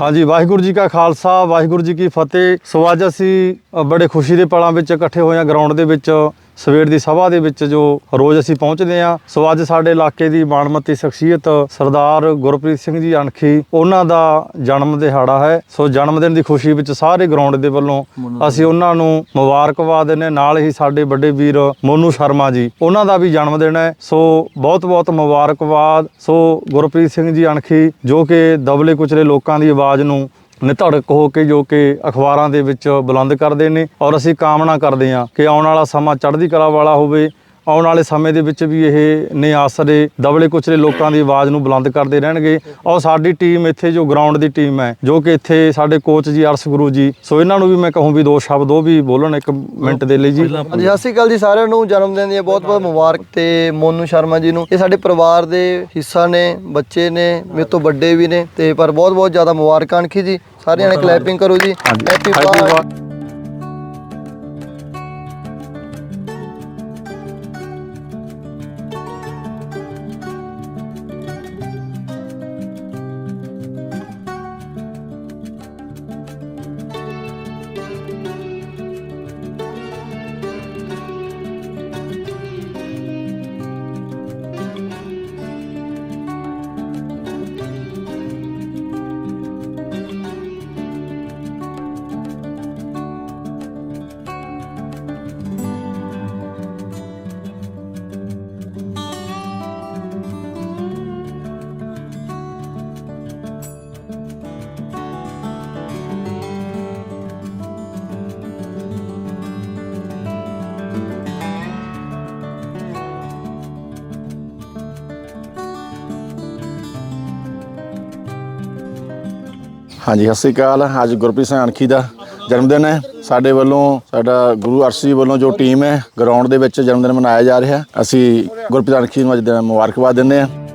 ਹਾਂਜੀ, ਵਾਹਿਗੁਰੂ ਜੀ ਕਾ ਖਾਲਸਾ, ਵਾਹਿਗੁਰੂ ਜੀ ਕੀ ਫਤਿਹ। ਸੋ ਅੱਜ ਅਸੀਂ ਬੜੇ ਖੁਸ਼ੀ ਦੇ ਪਲਾਂ ਵਿੱਚ ਇਕੱਠੇ ਹੋਏ ਹਾਂ, ਗਰਾਊਂਡ ਦੇ ਵਿੱਚ। ਸਵੇਰ ਦੀ ਸਭਾ ਦੇ ਵਿੱਚ ਜੋ ਰੋਜ਼ ਅਸੀਂ ਪਹੁੰਚਦੇ ਹਾਂ ਸੋ ਅੱਜ ਸਾਡੇ ਇਲਾਕੇ ਦੀ ਮਾਣਮੱਤੀ ਸ਼ਖਸੀਅਤ ਸਰਦਾਰ ਗੁਰਪ੍ਰੀਤ ਸਿੰਘ ਜੀ ਅਣਖੀ ਉਹਨਾਂ ਦਾ ਜਨਮ ਦਿਹਾੜਾ ਹੈ। ਸੋ ਜਨਮ ਦਿਨ ਦੀ ਖੁਸ਼ੀ ਵਿੱਚ ਸਾਰੇ ਗਰਾਊਂਡ ਦੇ ਵੱਲੋਂ ਅਸੀਂ ਉਹਨਾਂ ਨੂੰ ਮੁਬਾਰਕਬਾਦ ਦਿੰਦੇ ਹਾਂ। ਨਾਲ ਹੀ ਸਾਡੇ ਵੱਡੇ ਵੀਰ ਮੋਨੂ ਸ਼ਰਮਾ ਜੀ ਉਹਨਾਂ ਦਾ ਵੀ ਜਨਮ ਦਿਨ ਹੈ। ਸੋ ਬਹੁਤ ਬਹੁਤ ਮੁਬਾਰਕਬਾਦ। ਸੋ ਗੁਰਪ੍ਰੀਤ ਸਿੰਘ ਜੀ ਅਣਖੀ ਜੋ ਕਿ ਦਬਲੇ ਕੁਚਲੇ ਲੋਕਾਂ ਦੀ ਆਵਾਜ਼ ਨੂੰ ਨਿਧੜਕ ਹੋ ਕੇ ਜੋ ਕਿ ਅਖਬਾਰਾਂ ਦੇ ਵਿੱਚ ਬੁਲੰਦ ਕਰਦੇ ਨੇ ਔਰ ਅਸੀਂ ਕਾਮਨਾ ਕਰਦੇ ਹਾਂ ਕਿ ਆਉਣ ਵਾਲਾ ਸਮਾਂ ਚੜ੍ਹਦੀ ਕਲਾ ਵਾਲਾ ਹੋਵੇ ਆਉਣ ਵਾਲੇ ਸਮੇਂ ਦੇ ਵਿੱਚ ਵੀ ਇਹ ਨੇ ਆਸਰੇ ਦਬਲੇ ਕੁਚਲੇ ਲੋਕਾਂ ਦੀ ਆਵਾਜ਼ ਨੂੰ ਬੁਲੰਦ ਕਰਦੇ ਰਹਿਣਗੇ। ਔਰ ਸਾਡੀ ਟੀਮ ਇੱਥੇ ਜੋ ਗਰਾਊਂਡ ਦੀ ਟੀਮ ਹੈ ਜੋ ਕਿ ਇੱਥੇ ਸਾਡੇ ਕੋਚ ਜੀ ਅਰਸ ਗੁਰੂ ਜੀ ਸੋ ਇਹਨਾਂ ਨੂੰ ਵੀ ਮੈਂ ਕਹੂੰ ਵੀ ਦੋ ਸ਼ਬਦ ਉਹ ਵੀ ਬੋਲਣ ਇੱਕ ਮਿੰਟ ਦੇ ਲਈ ਜੀ। ਹਾਂਜੀ ਸਤਿ ਸ਼੍ਰੀ ਅਕਾਲ ਜੀ ਸਾਰਿਆਂ ਨੂੰ। ਜਨਮ ਦਿਨ ਦੀਆਂ ਬਹੁਤ ਬਹੁਤ ਮੁਬਾਰਕ ਤੇ ਮੋਨੂ ਸ਼ਰਮਾ ਜੀ ਨੂੰ। ਇਹ ਸਾਡੇ ਪਰਿਵਾਰ ਦੇ ਹਿੱਸਾ ਨੇ ਬੱਚੇ ਨੇ ਮੇਰੇ ਤੋਂ ਵੱਡੇ ਵੀ ਨੇ ਤੇ ਪਰ ਬਹੁਤ ਬਹੁਤ ਜ਼ਿਆਦਾ ਮੁਬਾਰਕਾਂ ਅਣਖੀ ਜੀ। ਸਾਰਿਆਂ ਨੇ ਕਲੈਪਿੰਗ ਕਰੋ ਜੀ। ਹੈਪੀ ਬਰਥਡੇ ਹਾਂਜੀ, ਸਤਿ ਸ਼੍ਰੀ ਅਕਾਲ। ਅੱਜ ਗੁਰਪ੍ਰੀਤ ਸਿੰਘ ਅਣਖੀ ਦਾ ਜਨਮ ਦਿਨ ਹੈ। ਸਾਡੇ ਵੱਲੋਂ, ਸਾਡਾ ਗੁਰੂ ਅਰਸੀ ਵੱਲੋਂ ਜੋ ਟੀਮ ਹੈ ਗਰਾਊਂਡ ਦੇ ਵਿੱਚ ਜਨਮ ਦਿਨ ਮਨਾਇਆ ਜਾ ਰਿਹਾ। ਅਸੀਂ ਗੁਰਪ੍ਰੀਤ ਅਣਖੀ ਨੂੰ ਅੱਜ ਦਿਨ ਮੁਬਾਰਕਬਾਦ ਦਿੰਦੇ ਹਾਂ।